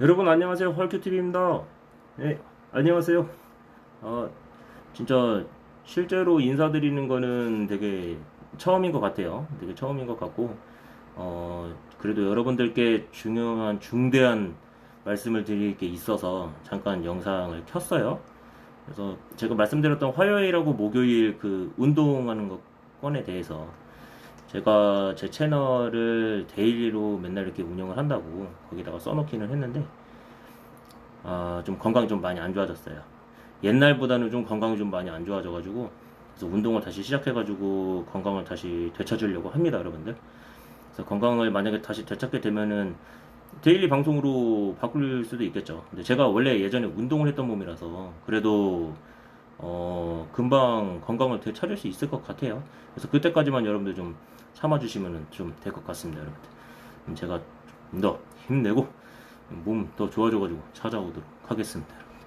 여러분 안녕하세요. 헐큐TV입니다. 네 안녕하세요. 아 진짜 실제로 인사드리는 거는 되게 처음인 것 같아요. 되게 처음인 것 같고 어 그래도 여러분들께 중요한 중대한 말씀을 드릴 게 있어서 잠깐 영상을 켰어요. 그래서 제가 말씀드렸던 화요일하고 목요일 그 운동하는 것 건에 대해서 제가 제 채널을 데일리로 맨날 이렇게 운영을 한다고 거기다가 써놓기는 했는데 아, 좀 건강이 좀 많이 안 좋아졌어요. 옛날보다는 좀 건강이 좀 많이 안 좋아져가지고 그래서 운동을 다시 시작해가지고 건강을 다시 되찾으려고 합니다, 여러분들. 그래서 건강을 만약에 다시 되찾게 되면은 데일리 방송으로 바꿀 수도 있겠죠. 근데 제가 원래 예전에 운동을 했던 몸이라서 그래도 어, 금방 건강을 되찾을 수 있을 것 같아요. 그래서 그때까지만 여러분들 좀 참아주시면 좀 될 것 같습니다, 여러분들. 제가 좀 더 힘내고 몸 더 좋아져가지고 찾아오도록 하겠습니다. 여러분들.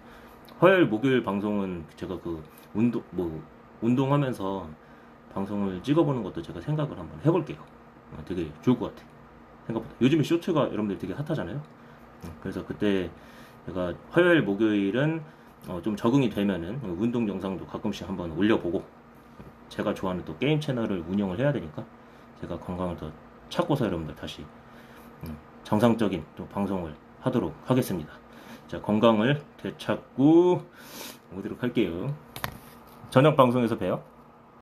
화요일, 목요일 방송은 제가 그 운동, 뭐, 운동하면서 방송을 찍어보는 것도 제가 생각을 한번 해볼게요. 어, 되게 좋을 것 같아요. 생각보다. 요즘에 쇼츠가 여러분들 되게 핫하잖아요. 음, 그래서 그때 제가 화요일, 목요일은 어, 좀 적응이 되면은 운동 영상도 가끔씩 한번 올려보고 제가 좋아하는 또 게임 채널을 운영을 해야 되니까 제가 건강을 더 찾고서 여러분들 다시 음, 정상적인 또 방송을 하도록 하겠습니다. 자, 건강을 되찾고 오도록 할게요. 저녁 방송에서 봬요.